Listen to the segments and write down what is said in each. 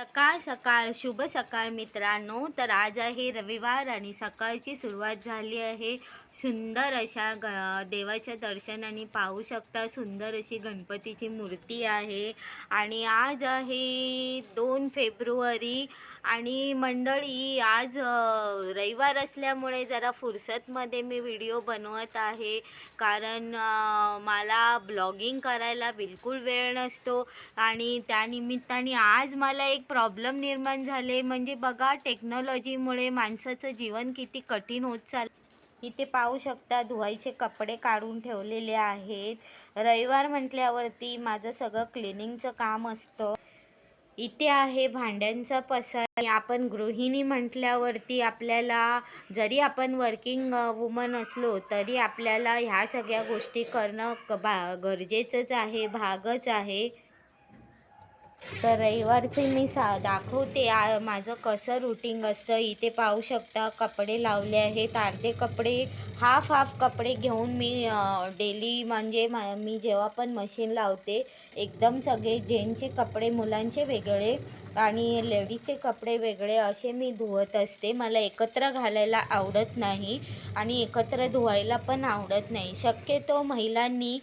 सकाळ सकाळ शुभ सकाळ मित्रांनो. तर आज आहे रविवार आणि सकाळची सुरुवात झाली आहे. सुंदर अशा ग देवाच्या दर्शनाने पाहू शकता सुंदर अशी गणपतीची मूर्ती आहे. आणि आज आहे दोन फेब्रुवारी आणि मंडळी आज रविवार असल्यामुळे जरा फुरसतमध्ये मी व्हिडिओ बनवत आहे. कारण मला ब्लॉगिंग करायला बिलकुल वेळ नसतो आणि त्यानिमित्ताने आज मला एक प्रॉब्लेम निर्माण झाले. म्हणजे बघा टेक्नॉलॉजीमुळे माणसाचं जीवन किती कठीण होत चाललं इथे पाहू शकता धुवायचे कपडे काढून ठेवलेले आहेत. रविवार म्हटल्यावरती माझं सगळं क्लिनिंगचं काम असतं. इथे आहे भांड्यांचा पसार. आपण गृहिणी म्हटल्यावरती आपल्याला जरी आपण वर्किंग वुमन असलो तरी आपल्याला ह्या सगळ्या गोष्टी करणं बा गरजेचंच आहे भागच आहे. तर रविवारचे मी सा दाखवते. आ माझं कसं रुटीन असतं इथे पाहू शकता कपडे लावले आहेत अर्धे कपडे हाफ हाफ कपडे घेऊन मी डेली म्हणजे मा मी जेव्हा पण मशीन लावते एकदम सगळे जेंट्सचे कपडे मुलांचे वेगळे आणि लेडीजचे कपडे वेगळे असे मी धुवत असते. मला एकत्र घालायला आवडत नाही आणि एकत्र धुवायला पण आवडत नाही. शक्यतो महिलांनी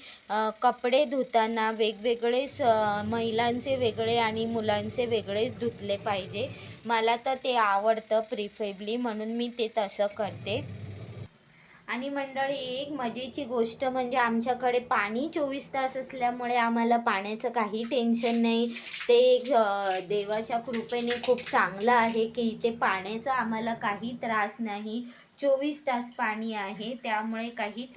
कपडे धुताना वेगवेगळेच महिलांचे वेगळे आणि मुलांचे वेगळेच धुतले पाहिजे. मला तर ते आवडतं प्रिफेबली म्हणून मी ते तसं करते. आणि मंडळी एक मजेची गोष्ट म्हणजे आमच्याकडे पाणी चोवीस तास असल्यामुळे आम्हाला पाण्याचं काही टेन्शन नाही. ते एक देवाच्या कृपेने खूप चांगलं आहे की इथे पाण्याचा आम्हाला काही त्रास नाही. चोवीस तास पाणी आहे. त्यामुळे काही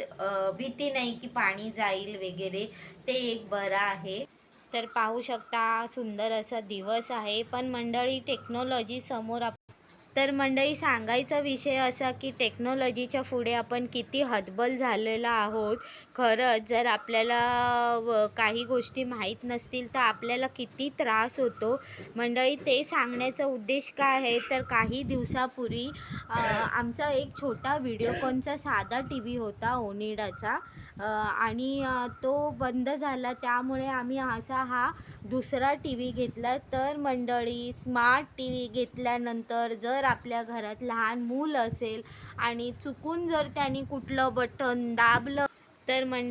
भीती नाही की पाणी जाईल वगैरे. ते एक बरं आहे. तर पाहू शकता सुंदर असा दिवस आहे. पण मंडळी टेक्नॉलॉजी समोर आप तर मंडळी सांगायचा विषय असा की टेक्नॉलॉजीच्या पुढे आपण किती हतबल झालेलो आहोत. खरंच जर आपल्याला व काही गोष्टी माहीत नसतील तर आपल्याला किती त्रास होतो. मंडळी ते सांगण्याचा उद्देश काय आहे? तर काही दिवसापूर्वी आमचा एक छोटा व्हिडिओकॉनचा साधा टी व्ही होता ओनिडाचा. आणि तो बंद झाला. त्यामुळे आम्ही असा हा दुसरा टी व्ही घेतला. तर मंडळी स्मार्ट टी व्ही घेतल्यानंतर जर आपल्या घरात लहान मूल असेल आणि चुकून जर त्यांनी कुठलं बटन दाबलं तर मंडळी